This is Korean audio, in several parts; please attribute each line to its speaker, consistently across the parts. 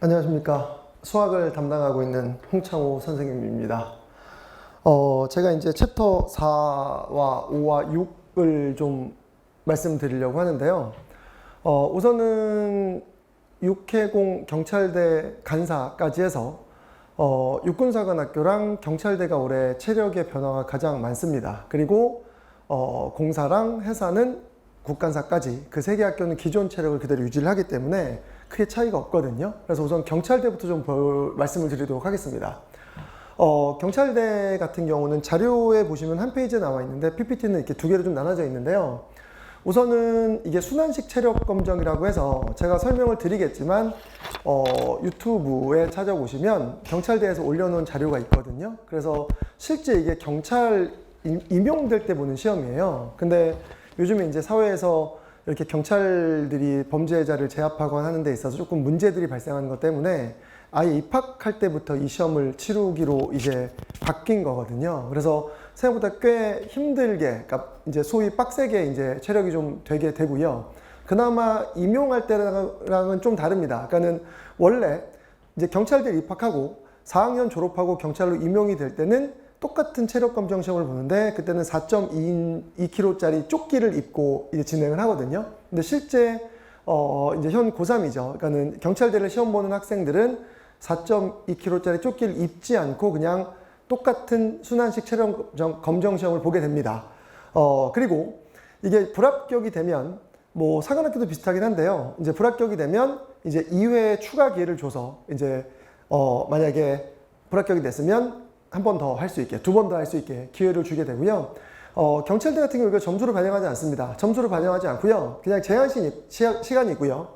Speaker 1: 안녕하십니까. 수학을 담당하고 있는 홍창호 선생님입니다. 어, 제가 이제 챕터 4와 5와 6을 좀 말씀드리려고 하는데요. 어, 우선은 육해공 경찰대 간사까지 해서 어, 육군사관학교랑 경찰대가 올해 체력의 변화가 가장 많습니다. 그리고 어, 공사랑 해사는 국간사까지 그 세 개 학교는 기존 체력을 그대로 유지를 하기 때문에 크게 차이가 없거든요. 그래서 우선 경찰대부터 좀 볼- 말씀을 드리도록 하겠습니다. 어, 경찰대 같은 경우는 자료에 보시면 한 페이지에 나와 있는데 PPT는 이렇게 두 개로 좀 나눠져 있는데요. 우선은 이게 순환식 체력 검정이라고 해서 제가 설명을 드리겠지만 어, 유튜브에 찾아보시면 경찰대에서 올려놓은 자료가 있거든요. 그래서 실제 이게 경찰 임- 임용될 때 보는 시험이에요. 근데 요즘에 이제 사회에서 이렇게 경찰들이 범죄자를 제압하거나 하는 데 있어서 조금 문제들이 발생하는 것 때문에 아예 입학할 때부터 이 시험을 치르기로 이제 바뀐 거거든요. 그래서 생각보다 꽤 힘들게, 그러니까 이제 소위 빡세게 이제 체력이 좀 되게 되고요. 그나마 임용할 때랑은 좀 다릅니다. 그러니까는 원래 이제 경찰대 입학하고 4학년 졸업하고 경찰로 임용이 될 때는 똑같은 체력 검정 시험을 보는데 그때는 4.2kg짜리 조끼를 입고 이제 진행을 하거든요. 근데 실제 어 이제 현 고3이죠. 그러니까는 경찰대를 시험 보는 학생들은 4.2kg짜리 조끼를 입지 않고 그냥 똑같은 순환식 체력 검정, 시험을 보게 됩니다. 어 그리고 이게 불합격이 되면 뭐 사관학교도 비슷하긴 한데요. 이제 불합격이 되면 이제 2회 추가 기회를 줘서 이제 어 만약에 불합격이 됐으면 한 번 더 할 수 있게 두 번 더 할 수 있게 기회를 주게 되고요. 어, 경찰대 같은 경우 이거 점수를 반영하지 않습니다. 점수를 반영하지 않고요. 그냥 제한 시간이 있고요.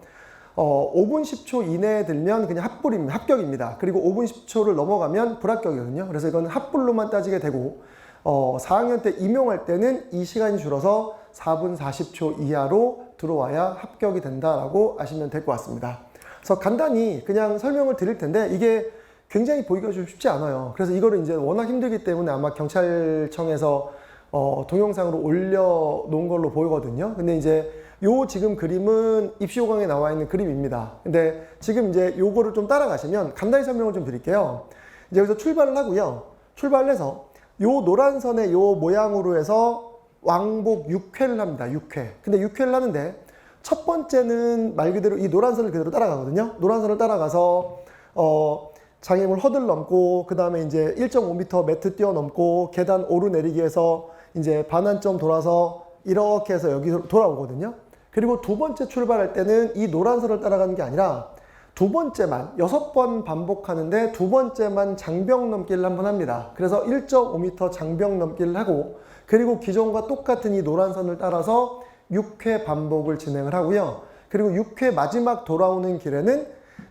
Speaker 1: 어, 5분 10초 이내에 들면 그냥 합불입니다. 합격입니다. 그리고 5분 10초를 넘어가면 불합격이거든요. 그래서 이건 합불로만 따지게 되고 어, 4학년 때 임용할 때는 이 시간이 줄어서 4분 40초 이하로 들어와야 합격이 된다라고 아시면 될 것 같습니다. 그래서 간단히 그냥 설명을 드릴 텐데 이게 굉장히 보기가 좀 쉽지 않아요. 그래서 이거를 이제 워낙 힘들기 때문에 아마 경찰청에서 어, 동영상으로 올려놓은 걸로 보이거든요. 근데 이제 요 지금 그림은 입시호강에 나와 있는 그림입니다. 근데 지금 이제 요거를 좀 따라가시면 간단히 설명을 좀 드릴게요. 이제 여기서 출발을 하고요. 출발을 해서 요 노란 선의 요 모양으로 해서 왕복 6회를 합니다. 6회. 근데 6회를 하는데 첫 번째는 말 그대로 이 노란 선을 그대로 따라가거든요. 노란 선을 따라가서 어 장애물 허들 넘고 그 다음에 이제 1.5m 매트 뛰어넘고 계단 오르내리기에서 이제 반환점 돌아서 이렇게 해서 여기 돌아오거든요. 그리고 두 번째 출발할 때는 이 노란선을 따라가는 게 아니라 두 번째만 여섯 번 반복하는데 두 번째만 장벽 넘기를 한번 합니다. 그래서 1.5m 장벽 넘기를 하고 그리고 기존과 똑같은 이 노란선을 따라서 6회 반복을 진행을 하고요. 그리고 6회 마지막 돌아오는 길에는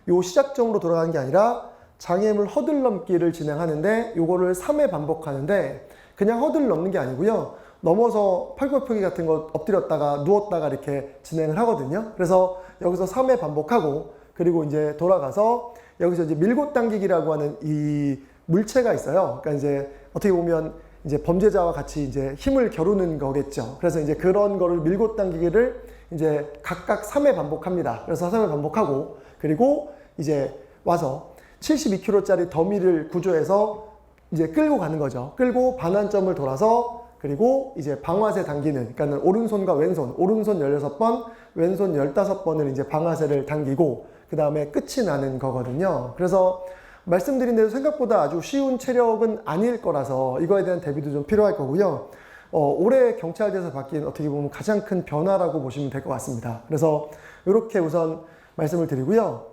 Speaker 1: 요 시작점으로 돌아가는 게 아니라 장애물 허들 넘기를 진행하는데 요거를 3회 반복하는데 그냥 허들 넘는 게 아니고요. 넘어서 팔굽혀펴기 같은 거 엎드렸다가 누웠다가 이렇게 진행을 하거든요. 그래서 여기서 3회 반복하고 그리고 이제 돌아가서 여기서 이제 밀고 당기기라고 하는 이 물체가 있어요. 그러니까 이제 어떻게 보면 이제 범죄자와 같이 이제 힘을 겨루는 거겠죠. 그래서 이제 그런 거를 밀고 당기기를 이제 각각 3회 반복합니다. 그래서 3회 반복하고 그리고 이제 와서 72kg짜리 더미를 구조해서 이제 끌고 가는 거죠. 끌고 반환점을 돌아서 그리고 이제 방아쇠 당기는 그러니까 오른손과 왼손, 오른손 16번, 왼손 15번을 이제 방아쇠를 당기고 그 다음에 끝이 나는 거거든요. 그래서 말씀드린 대로 생각보다 아주 쉬운 체력은 아닐 거라서 이거에 대한 대비도 좀 필요할 거고요. 어, 올해 경찰대에서 바뀐 어떻게 보면 가장 큰 변화라고 보시면 될 것 같습니다. 그래서 이렇게 우선 말씀을 드리고요.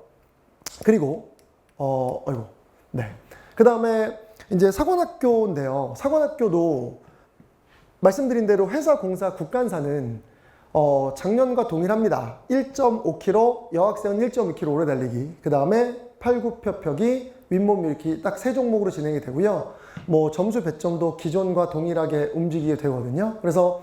Speaker 1: 그리고 어, 어이구, 네. 그 다음에 이제 사관학교인데요. 사관학교도 말씀드린 대로 회사 공사 국간사는 어, 작년과 동일합니다. 1.5km, 여학생은 1.2km 오래 달리기. 그 다음에 팔굽혀펴기, 윗몸 일으키 딱세 종목으로 진행이 되고요. 뭐 점수 배점도 기존과 동일하게 움직이게 되거든요. 그래서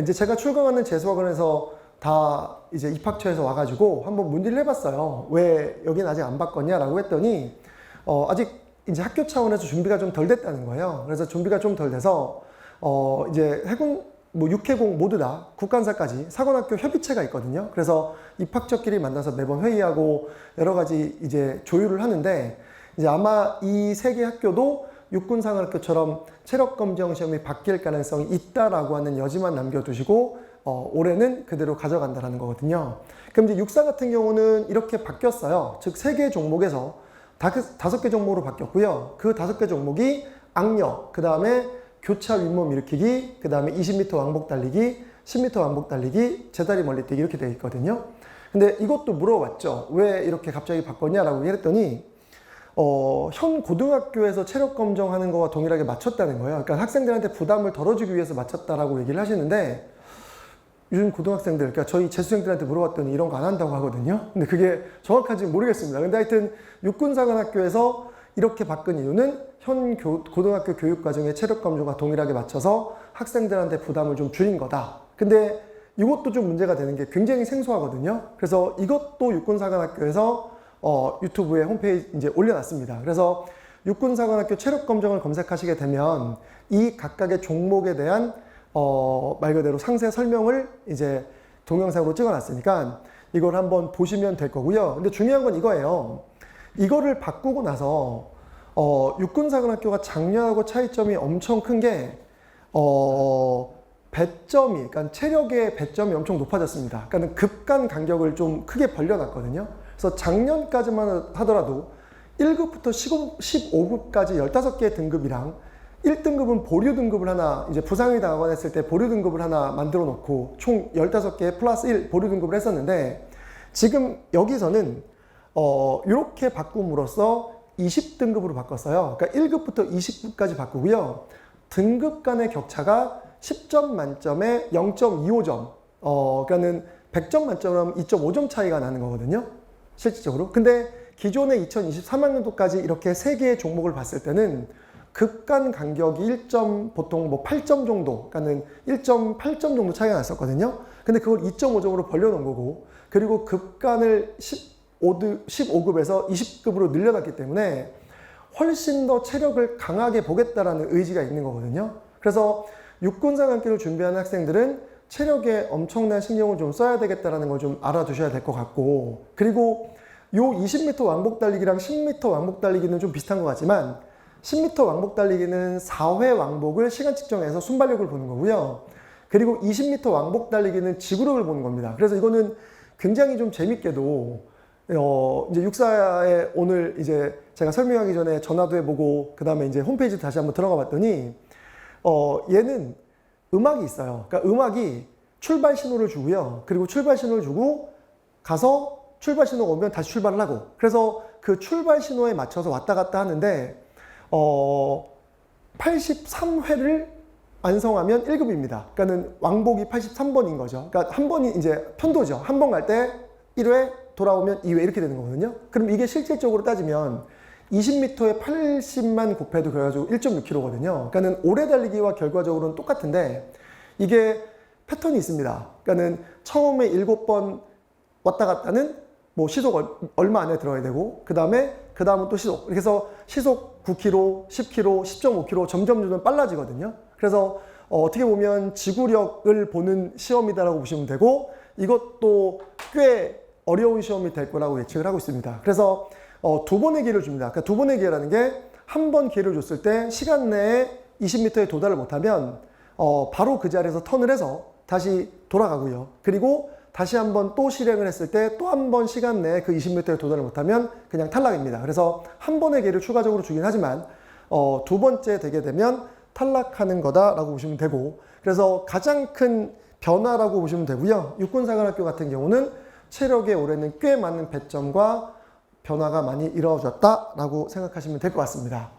Speaker 1: 이제 제가 출강하는 재수학원에서 다 이제 입학처에서 와가지고 한번 문의를 해봤어요. 왜 여긴 아직 안 바꿨냐라고 했더니 어, 아직 이제 학교 차원에서 준비가 좀 덜 됐다는 거예요. 그래서 준비가 좀 덜 돼서 어, 이제 해군 뭐 육해공 모두 다 국간사까지 사관학교 협의체가 있거든요. 그래서 입학처끼리 만나서 매번 회의하고 여러 가지 이제 조율을 하는데 이제 아마 이 세 개 학교도 육군사관학교처럼 체력 검정 시험이 바뀔 가능성이 있다라고 하는 여지만 남겨두시고 어, 올해는 그대로 가져간다라는 거거든요. 그럼 이제 육사 같은 경우는 이렇게 바뀌었어요. 즉 세 개 종목에서 다섯 개 종목으로 바뀌었고요. 그 다섯 개 종목이 악력, 그 다음에 교차 윗몸 일으키기, 그 다음에 20m 왕복 달리기, 10m 왕복 달리기, 제다리 멀리 뛰기 이렇게 되어 있거든요. 근데 이것도 물어봤죠. 왜 이렇게 갑자기 바꿨냐라고 얘기했더니 어, 현 고등학교에서 체력 검정하는 거와 동일하게 맞췄다는 거예요. 그러니까 학생들한테 부담을 덜어주기 위해서 맞췄다라고 얘기를 하시는데 요즘 고등학생들, 그러니까 저희 재수생들한테 물어봤더니 이런 거 안 한다고 하거든요. 근데 그게 정확한지 모르겠습니다. 근데 하여튼 육군사관학교에서 이렇게 바꾼 이유는 현 교- 고등학교 교육 과정의 체력 검정과 동일하게 맞춰서 학생들한테 부담을 좀 줄인 거다. 근데 이것도 좀 문제가 되는 게 굉장히 생소하거든요. 그래서 이것도 육군사관학교에서 어, 유튜브에 홈페이지 이제 올려놨습니다. 그래서 육군사관학교 체력 검정을 검색하시게 되면 이 각각의 종목에 대한 어, 말 그대로 상세 설명을 이제 동영상으로 찍어놨으니까 이걸 한번 보시면 될 거고요. 근데 중요한 건 이거예요. 이거를 바꾸고 나서 어, 육군사관학교가 작년하고 차이점이 엄청 큰 게 어, 배점이, 그러니까 체력의 배점이 엄청 높아졌습니다. 그러니까 급간 간격을 좀 크게 벌려놨거든요. 그래서 작년까지만 하더라도 1급부터 15, 15급까지 15개의 등급이랑 1등급은 보류 등급을 하나, 이제 부상이 당하거나 했을 때 보류 등급을 하나 만들어 놓고 총 15개 플러스 1 보류 등급을 했었는데 지금 여기서는 어, 이렇게 바꿈으로써 20등급으로 바꿨어요. 그러니까 1급부터 20급까지 바꾸고요. 등급 간의 격차가 10점 만점에 0.25점. 어, 그러니까는 100점 만점은 2.5점 차이가 나는 거거든요. 실질적으로. 근데 기존의 2023학년도까지 이렇게 세 개의 종목을 봤을 때는 극간 간격이 1점 보통 뭐 8점 정도, 그러니까는 1.8점 정도 차이가 났었거든요. 근데 그걸 2.5점으로 벌려놓은 거고, 그리고 급간을 15급, 15급에서 20급으로 늘려놨기 때문에 훨씬 더 체력을 강하게 보겠다라는 의지가 있는 거거든요. 그래서 육군사관계를 준비하는 학생들은 체력에 엄청난 신경을 좀 써야 되겠다라는 걸 좀 알아두셔야 될 것 같고, 그리고 요 20m 왕복 달리기랑 10m 왕복 달리기는 좀 비슷한 것 같지만 10m 왕복 달리기는 4회 왕복을 시간 측정해서 순발력을 보는 거고요. 그리고 20m 왕복 달리기는 지구력을 보는 겁니다. 그래서 이거는 굉장히 좀 재밌게도 어, 이제 육사에 오늘 이제 제가 설명하기 전에 전화도 해보고 그 다음에 이제 홈페이지 다시 한번 들어가 봤더니 어, 얘는 음악이 있어요. 그러니까 음악이 출발 신호를 주고요. 그리고 출발 신호를 주고 가서 출발 신호가 오면 다시 출발을 하고 그래서 그 출발 신호에 맞춰서 왔다 갔다 하는데 어 83회를 완성하면 1급입니다. 그러니까는 왕복이 83번인 거죠. 그러니까 한 번이 이제 편도죠. 한 번 갈 때 1회 돌아오면 2회 이렇게 되는 거거든요. 그럼 이게 실질적으로 따지면 20m에 80만 곱해도 그래가지고 1.6km거든요. 그러니까는 오래 달리기와 결과적으로는 똑같은데 이게 패턴이 있습니다. 그러니까는 처음에 7번 왔다 갔다는 뭐 시속 얼- 얼마 안에 들어야 되고 그 다음에 그 다음은 또 시속 이렇게 해서 시속 9km, 10km, 10.5km 점점 점점 빨라지거든요. 그래서 어, 떻게 보면 지구력을 보는 시험이다라고 보시면 되고 이것도 꽤 어려운 시험이 될 거라고 예측을 하고 있습니다. 그래서 어, 두 번의 기회를 줍니다. 그러니까 두 번의 기회라는 게 한 번 기회를 줬을 때 시간 내에 20m에 도달을 못하면 어, 바로 그 자리에서 턴을 해서 다시 돌아가고요. 그리고 다시 한번 또 실행을 했을 때 또 한 번 시간 내에 그 20m에 도달을 못하면 그냥 탈락입니다. 그래서 한 번의 기회를 추가적으로 주긴 하지만 어, 두 번째 되게 되면 탈락하는 거다라고 보시면 되고 그래서 가장 큰 변화라고 보시면 되고요. 육군사관학교 같은 경우는 체력에 올해는 꽤 많은 배점과 변화가 많이 이루어졌다라고 생각하시면 될 것 같습니다.